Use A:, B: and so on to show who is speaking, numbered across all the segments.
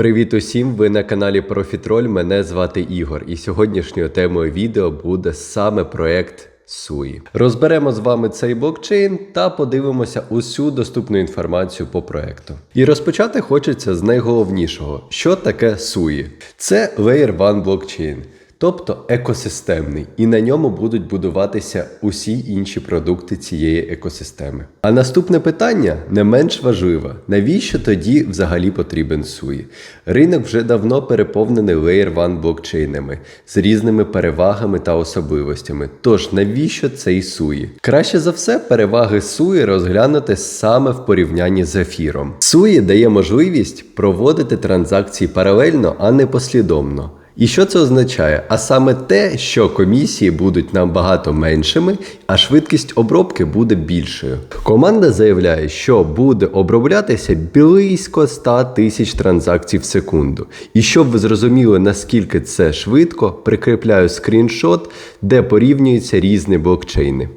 A: Привіт усім! Ви на каналі Профітроль. Мене звати Ігор, і сьогоднішньою темою відео буде саме проект Суї. Розберемо з вами цей блокчейн та подивимося усю доступну інформацію по проекту. І розпочати хочеться з найголовнішого, що таке Суї. Це Layer 1 блокчейн. Тобто екосистемний, і на ньому будуть будуватися усі інші продукти цієї екосистеми. А наступне питання не менш важливе: навіщо тоді взагалі потрібен SUI? Ринок вже давно переповнений Layer 1 блокчейнами з різними перевагами та особливостями. Тож навіщо цей SUI? Краще за все, переваги SUI розглянути саме в порівнянні з ефіром. SUI дає можливість проводити транзакції паралельно, а не послідовно. І що це означає? А саме те, що комісії будуть набагато меншими, а швидкість обробки буде більшою. Команда заявляє, що буде оброблятися близько 100 тисяч транзакцій в секунду. І щоб ви зрозуміли, наскільки це швидко, прикріпляю скріншот, де порівнюються різні блокчейни.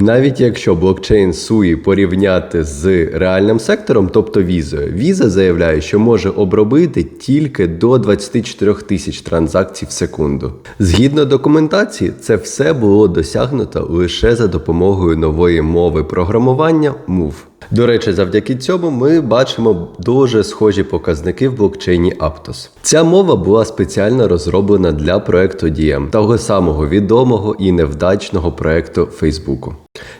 A: Навіть якщо блокчейн Суї порівняти з реальним сектором, тобто візою, віза заявляє, що може обробити тільки до 24 тисяч транзакцій в секунду. Згідно документації, це все було досягнуто лише за допомогою нової мови програмування MOVE. До речі, завдяки цьому ми бачимо дуже схожі показники в блокчейні Aptos. Ця мова була спеціально розроблена для проекту Diem, того самого відомого і невдачного проекту Фейсбуку.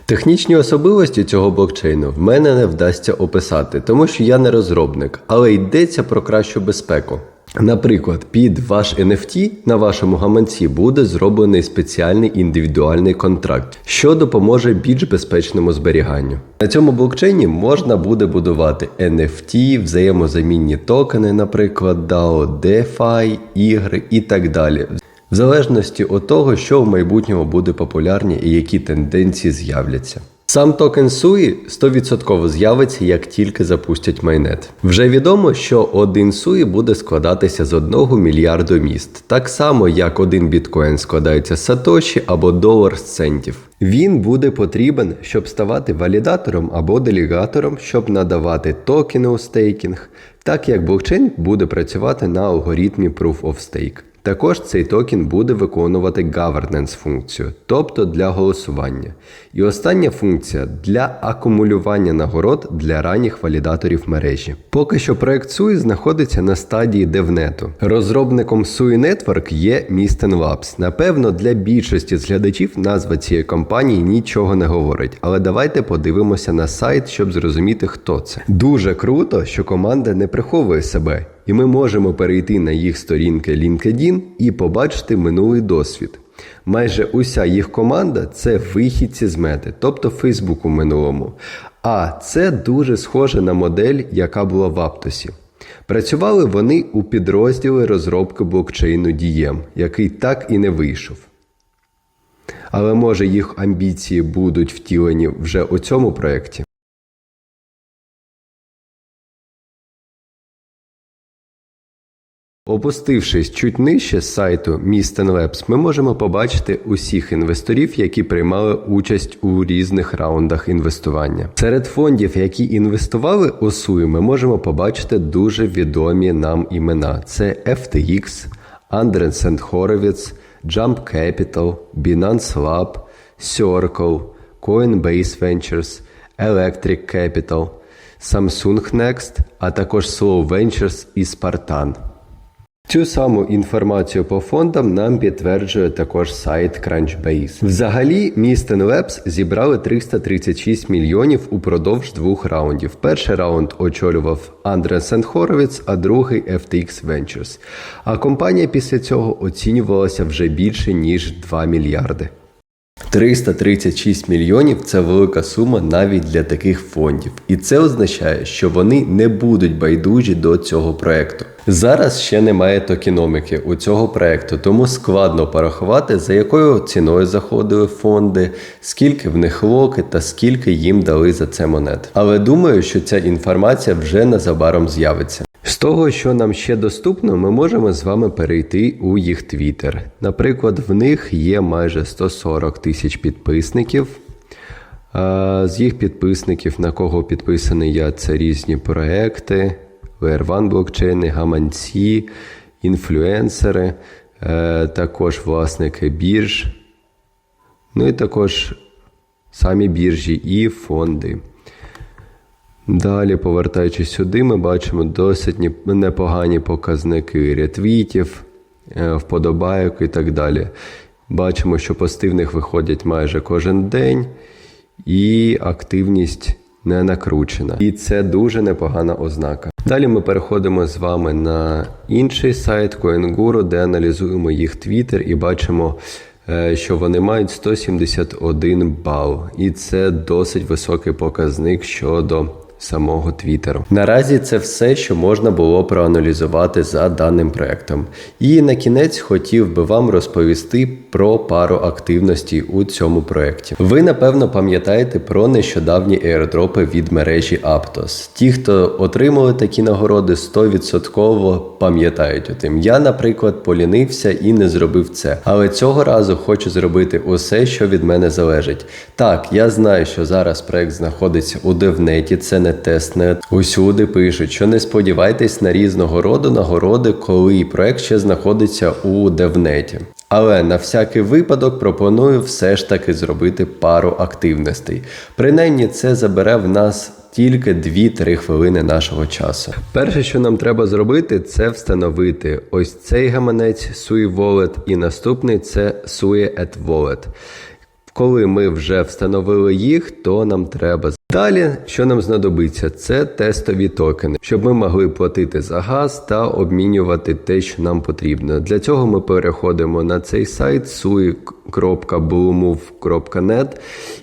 A: Технічні особливості цього блокчейну в мене не вдасться описати, тому що я не розробник, але йдеться про кращу безпеку. Наприклад, під ваш NFT на вашому гаманці буде зроблений спеціальний індивідуальний контракт, що допоможе більш безпечному зберіганню. На цьому блокчейні можна буде будувати NFT, взаємозамінні токени, наприклад, DAO, DeFi, ігри і так далі. В залежності від того, що в майбутньому буде популярні і які тенденції з'являться. Сам токен SUI 100% з'явиться, як тільки запустять майнет. Вже відомо, що один SUI буде складатися з 1 мільярду міст, так само як один біткоін складається з сатоші або долар з центів. Він буде потрібен, щоб ставати валідатором або делігатором, щоб надавати токени у стейкінг, так як блокчейн буде працювати на алгоритмі Proof of Stake. Також цей токен буде виконувати governance функцію, тобто для голосування. І остання функція для акумулювання нагород для ранніх валідаторів мережі. Поки що проект SUI знаходиться на стадії девнету. Розробником SUI Network є Misten Labs. Напевно, для більшості з глядачів назва цієї компанії нічого не говорить, але давайте подивимося на сайт, щоб зрозуміти, хто це. Дуже круто, що команда не приховує себе. І ми можемо перейти на їх сторінки LinkedIn і побачити минулий досвід. Майже уся їх команда це вихідці з мети, тобто Facebook у минулому. А це дуже схоже на модель, яка була в Аптосі. Працювали вони у підрозділі розробки блокчейну Diem, який так і не вийшов. Але може їх амбіції будуть втілені вже у цьому проєкті? Опустившись чуть нижче з сайту Misten Labs, ми можемо побачити усіх інвесторів, які приймали участь у різних раундах інвестування. Серед фондів, які інвестували у SUI, ми можемо побачити дуже відомі нам імена: це FTX, Andreessen Horowitz, Jump Capital, Binance Lab, Circle, Coinbase Ventures, Electric Capital, Samsung Next, а також Slow Ventures і Spartan. Цю саму інформацію по фондам нам підтверджує також сайт Crunchbase. Взагалі, Містен Лепс зібрали 336 мільйонів упродовж двох раундів. Перший раунд очолював Андре Horowitz, а другий FTX Ventures. А компанія після цього оцінювалася вже більше ніж 2 мільярди. 336 мільйонів це велика сума навіть для таких фондів, і це означає, що вони не будуть байдужі до цього проекту. Зараз ще немає токеноміки у цього проекту, тому складно порахувати, за якою ціною заходили фонди, скільки в них локи та скільки їм дали за це монет. Але думаю, що ця інформація вже незабаром з'явиться. З того, що нам ще доступно, ми можемо з вами перейти у їх твіттер. Наприклад, в них є майже 140 тисяч підписників. З їх підписників, на кого підписаний я, це різні проекти, Layer 1 блокчейни, гаманці, інфлюенсери, е, також власники бірж, ну і також самі біржі і фонди. Далі, повертаючись сюди, ми бачимо досить непогані показники ретвітів, е, вподобайок і так далі. Бачимо, що пости в них виходять майже кожен день, і активність не накручена. І це дуже непогана ознака. Далі ми переходимо з вами на інший сайт CoinGuru, де аналізуємо їх твіттер і бачимо, е, що вони мають 171 бал. І це досить високий показник щодо самого Твіттеру. Наразі це все, що можна було проаналізувати за даним проектом. І на кінець хотів би вам розповісти про пару активностей у цьому проекті. Ви напевно пам'ятаєте про нещодавні аірдропи від мережі Aptos. Ті, хто отримали такі нагороди, 100% пам'ятають тим. Я, наприклад, полінився і не зробив це. Але цього разу хочу зробити усе, що від мене залежить. Так, я знаю, що зараз проект знаходиться у девнеті, це не тестнет. Усюди пишуть, що не сподівайтесь на різного роду нагороди, коли проект ще знаходиться у девнеті. Але на всякий випадок пропоную все ж таки зробити пару активностей. Принаймні, це забере в нас тільки 2-3 хвилини нашого часу. Перше, що нам треба зробити, це встановити ось цей гаманець Sui Wallet і наступний це Sui at Wallet. Коли ми вже встановили їх, то нам треба далі, що нам знадобиться, це тестові токени, щоб ми могли платити за газ та обмінювати те, що нам потрібно. Для цього ми переходимо на цей сайт sui.blumove.net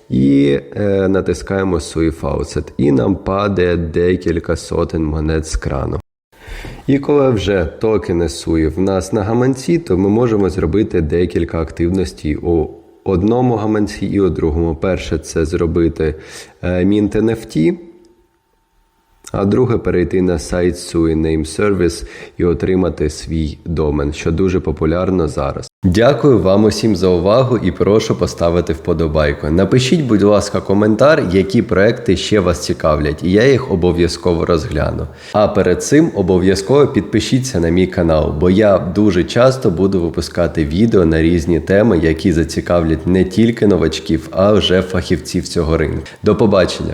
A: і е, натискаємо Sui Faucet. І нам падає декілька сотень монет з крану. І коли вже токени SUI в нас на гаманці, то ми можемо зробити декілька активностей у одному гаманці і у другому. Перше це зробити е, Mint NFT, а друге перейти на сайт SUI Name Service і отримати свій домен, що дуже популярно зараз. Дякую вам усім за увагу і прошу поставити вподобайку. Напишіть, будь ласка, коментар, які проекти ще вас цікавлять, і я їх обов'язково розгляну. А перед цим обов'язково підпишіться на мій канал, бо я дуже часто буду випускати відео на різні теми, які зацікавлять не тільки новачків, а вже фахівців цього ринку. До побачення!